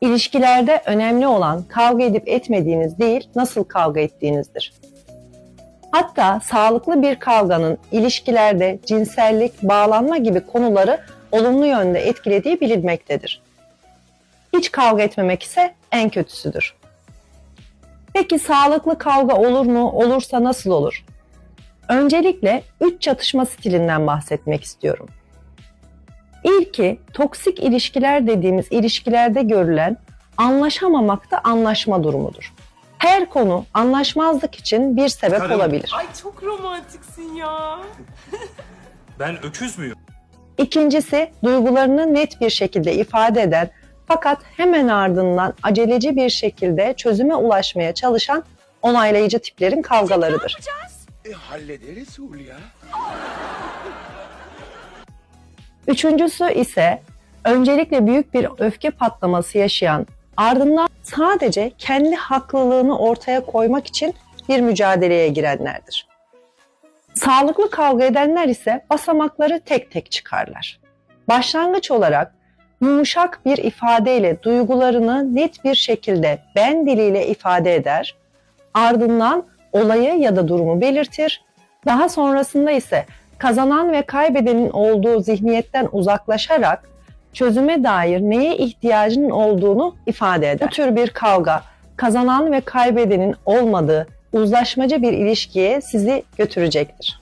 İlişkilerde önemli olan kavga edip etmediğiniz değil, nasıl kavga ettiğinizdir. Hatta sağlıklı bir kavganın ilişkilerde cinsellik, bağlanma gibi konuları olumlu yönde etkilediği bilinmektedir. Hiç kavga etmemek ise en kötüsüdür. Peki sağlıklı kavga olur mu? Olursa nasıl olur? Öncelikle üç çatışma stilinden bahsetmek istiyorum. İlki toksik ilişkiler dediğimiz ilişkilerde görülen anlaşamamakta anlaşma durumudur. Her konu anlaşmazlık için bir sebep Karım. olabilir. Ay çok romantiksin ya. Ben öküz müyüm? İkincisi duygularını net bir şekilde ifade eden fakat hemen ardından aceleci bir şekilde çözüme ulaşmaya çalışan onaylayıcı tiplerin kavgalarıdır. E hallederiz Hulya. Üçüncüsü ise öncelikle büyük bir öfke patlaması yaşayan ardından sadece kendi haklılığını ortaya koymak için bir mücadeleye girenlerdir. Sağlıklı kavga edenler ise basamakları tek tek çıkarlar. Başlangıç olarak yumuşak bir ifadeyle duygularını net bir şekilde ben diliyle ifade eder, ardından olayı ya da durumu belirtir, daha sonrasında ise kazanan ve kaybedenin olduğu zihniyetten uzaklaşarak çözüme dair neye ihtiyacının olduğunu ifade eder. Bu tür bir kavga kazanan ve kaybedenin olmadığı uzlaşmacı bir ilişkiye sizi götürecektir.